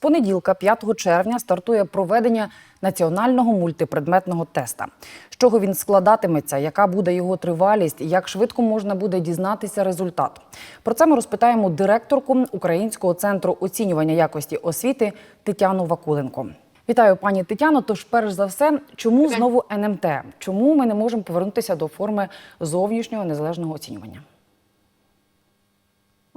понеділка, 5 червня, стартує проведення національного мультипредметного теста. З чого він складатиметься, яка буде його тривалість, і як швидко можна буде дізнатися результат. Про це ми розпитаємо директорку Українського центру оцінювання якості освіти Тетяну Вакуленко. Вітаю, пані Тетяно. Тож, перш за все, чому знову НМТ? Чому ми не можемо повернутися до форми зовнішнього незалежного оцінювання?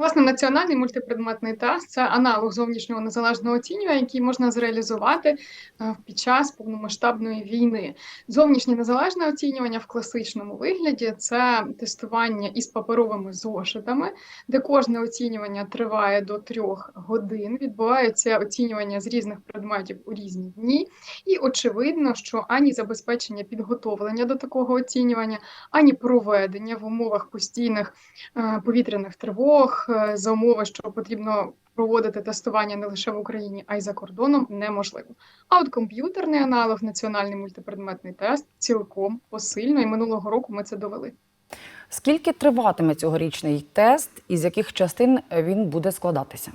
Власне, національний мультипредметний тест це аналог зовнішнього незалежного оцінювання, який можна зреалізувати е, під час повномасштабної війни. Зовнішнє незалежне оцінювання в класичному вигляді це тестування із паперовими зошитами, де кожне оцінювання триває до трьох годин. Відбувається оцінювання з різних предметів у різні дні, і очевидно, що ані забезпечення підготовлення до такого оцінювання, ані проведення в умовах постійних е, повітряних тривог за умови, що потрібно проводити тестування не лише в Україні, а й за кордоном, неможливо. А от комп'ютерний аналог, національний мультипредметний тест, цілком посильно, і минулого року ми це довели. Скільки триватиме цьогорічний тест, і з яких частин він буде складатися?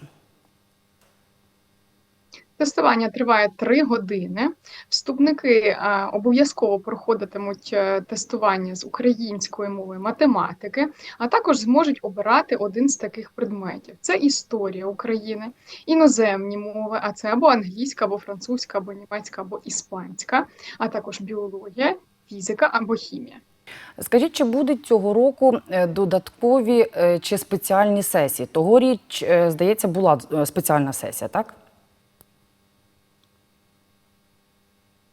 Тестування триває три години. Вступники е, обов'язково проходитимуть е, тестування з української мови математики, а також зможуть обирати один з таких предметів: це історія України, іноземні мови, а це або англійська, або французька, або німецька, або іспанська, а також біологія, фізика або хімія. Скажіть, чи будуть цього року е, додаткові чи спеціальні сесії? Тогоріч, здається, була спеціальна сесія, так?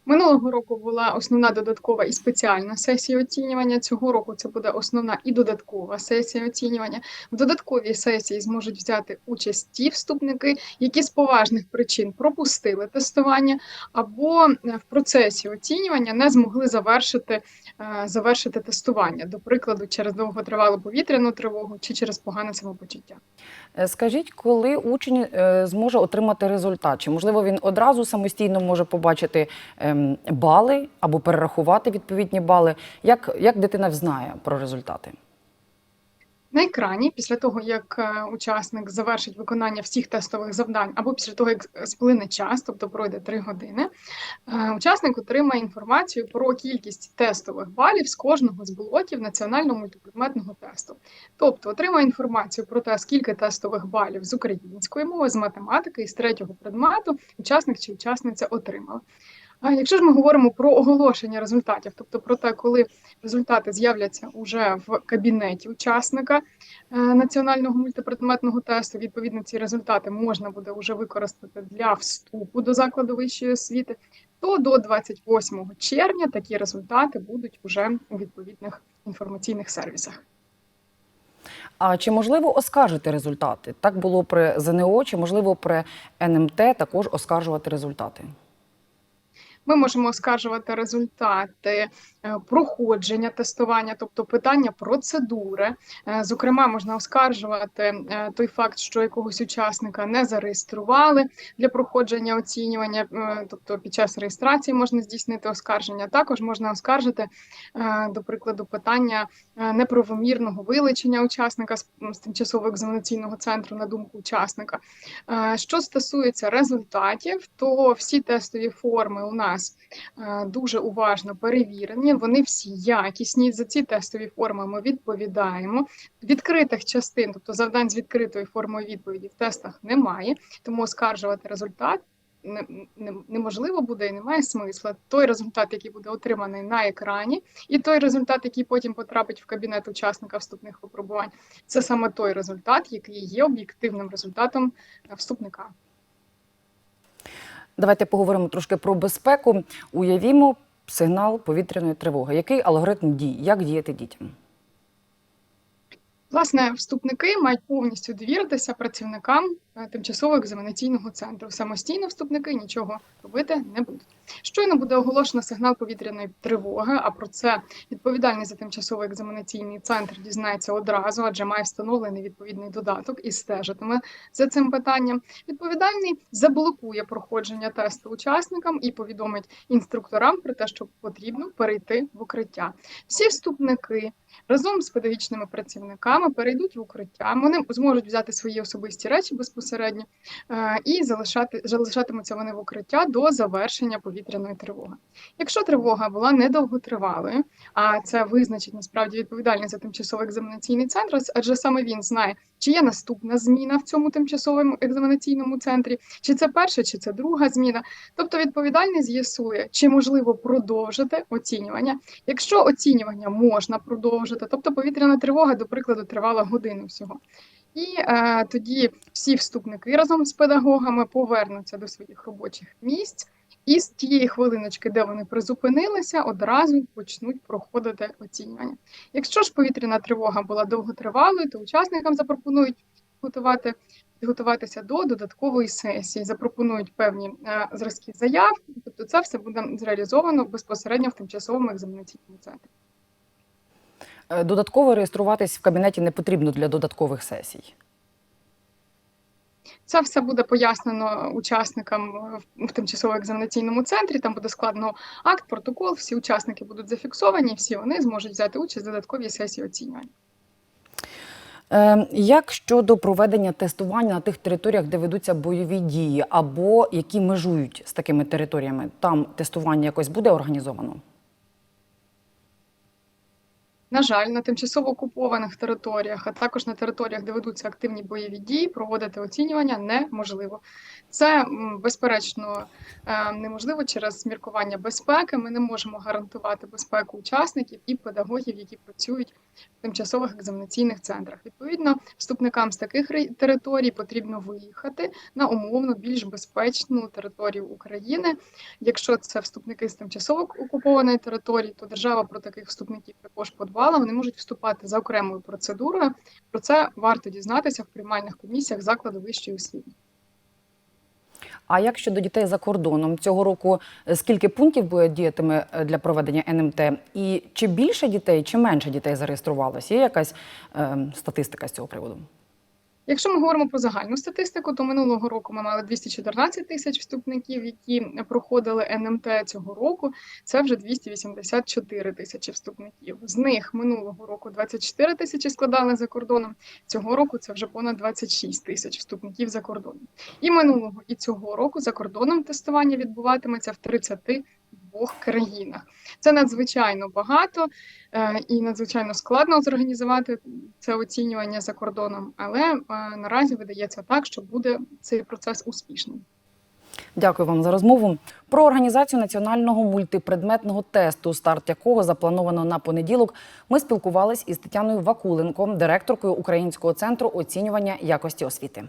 Минулого року була основна додаткова і спеціальна сесія оцінювання. Цього року це буде основна і додаткова сесія оцінювання. В додатковій сесії зможуть взяти участь ті вступники, які з поважних причин пропустили тестування, або е, в процесі оцінювання не змогли завершити, е, завершити тестування, до прикладу, через довготривалу повітряну тривогу чи через погане самопочуття. Е, Скажіть, коли учень зможе отримати результат? Чи можливо він одразу самостійно може побачити бали або перерахувати відповідні бали? Як, як дитина взнає про результати? На екрані, після того, як е, учасник завершить виконання всіх тестових завдань, або після того, як сплине час, тобто пройде 3 години, е, учасник отримає інформацію про кількість тестових балів з кожного з блоків національного мультипредметного тесту. Тобто отримає інформацію про те, скільки тестових балів з української мови, з математики і з третього предмету учасник чи учасниця отримали. А якщо ж ми говоримо про оголошення результатів, тобто про те, коли результати з'являться уже в кабінеті учасника е, національного мультипредметного тесту, відповідно, ці результати можна буде вже використати для вступу до закладу вищої освіти, то до 28 червня такі результати будуть уже у відповідних інформаційних сервісах. А чи можливо оскаржити результати? Так було при ЗНО, чи можливо при НМТ також оскаржувати результати? Ми можемо оскаржувати результати е, проходження тестування, тобто питання процедури. Е, Зокрема, можна оскаржувати е, той факт, що якогось учасника не зареєстрували для проходження оцінювання, тобто під час реєстрації можна здійснити оскарження. Також можна оскаржити, до прикладу, питання неправомірного вилучення учасника з тимчасового екзаменаційного центру на думку учасника. Що стосується результатів, то всі тестові форми у нас е, дуже уважно перевірені. Вони всі якісні. За ці тестові форми ми відповідаємо. Відкритих частин, тобто завдань з відкритою формою відповіді в тестах немає, тому оскаржувати результат. не- не- Неможливо буде і немає смисла. Той результат, який буде отриманий на екрані, і той результат, який потім потрапить в кабінет учасника вступних випробувань, це саме той результат, який є об'єктивним результатом вступника. Давайте поговоримо трошки про безпеку. Уявімо сигнал повітряної тривоги. Який алгоритм дій? Як діяти дітям? Власне, вступники мають повністю довіритися працівникам тимчасового екзаменаційного центру. Самостійно вступники нічого робити не будуть. Щойно буде оголошено сигнал повітряної тривоги, а про це відповідальний за тимчасовий екзаменаційний центр дізнається одразу, адже має встановлений відповідний додаток і стежитиме за цим питанням. Відповідальний заблокує проходження тесту учасникам і повідомить інструкторам про те, що потрібно перейти в укриття. Всі вступники разом з педагогічними працівниками перейдуть в укриття. Вони зможуть взяти свої особисті речі безпосередньо. Безпосередньо, е, і залишати, залишатимуться вони в укриття до завершення повітряної тривоги. Якщо тривога була недовготривалою, а це визначить насправді відповідальність за тимчасовий екзаменаційний центр, адже саме він знає, чи є наступна зміна в цьому тимчасовому екзаменаційному центрі, чи це перша, чи це друга зміна. Тобто відповідальний з'ясує, чи можливо продовжити оцінювання. Якщо оцінювання можна продовжити, тобто повітряна тривога, до прикладу, тривала годину всього. І е, тоді всі вступники разом з педагогами повернуться до своїх робочих місць, і з тієї хвилиночки, де вони призупинилися, одразу почнуть проходити оцінювання. Якщо ж повітряна тривога була довготривалою, то учасникам запропонують готувати підготуватися до додаткової сесії, запропонують певні е, зразки заяв. Тобто, це все буде зреалізовано безпосередньо в тимчасовому екзаменаційному центрі. Е, Додатково реєструватись в кабінеті не потрібно для додаткових сесій. Це все буде пояснено учасникам в- в тимчасово екзаменаційному центрі. Там буде складно акт, протокол. Всі учасники будуть зафіксовані, всі вони зможуть взяти участь в додатковій сесії оцінювання. Е, Як щодо проведення тестування на тих територіях, де ведуться бойові дії, або які межують з такими територіями, там тестування якось буде організовано? На жаль, на тимчасово окупованих територіях, а також на територіях, де ведуться активні бойові дії, проводити оцінювання неможливо. Це безперечно е, неможливо через міркування безпеки. Ми не можемо гарантувати безпеку учасників і педагогів, які працюють в тимчасових екзаменаційних центрах. Відповідно, вступникам з таких територій потрібно виїхати на умовно більш безпечну територію України. Якщо це вступники з тимчасово окупованої території, то держава про таких вступників також подбала. Вони можуть вступати за окремою процедурою. Про це варто дізнатися в приймальних комісіях закладу вищої освіти. А як щодо дітей за кордоном цього року, е, скільки пунктів діятиме е, для проведення НМТ? І чи більше дітей, чи менше дітей зареєструвалось? Є якась е, статистика з цього приводу? Якщо ми говоримо про загальну статистику, то минулого року ми мали 214 тисяч вступників, які проходили НМТ цього року. Це вже 284 тисячі вступників. З них минулого року 24 тисячі складали за кордоном. Цього року це вже понад 26 тисяч вступників за кордоном. І минулого і цього року за кордоном тестування відбуватиметься в 32 країнах. Це надзвичайно багато е, і надзвичайно складно зорганізувати це оцінювання за кордоном, але е, наразі видається так, що буде цей процес успішним. Дякую вам за розмову. Про організацію національного мультипредметного тесту, старт якого заплановано на понеділок. Ми спілкувались із Тетяною Вакуленко, директоркою Українського центру оцінювання якості освіти.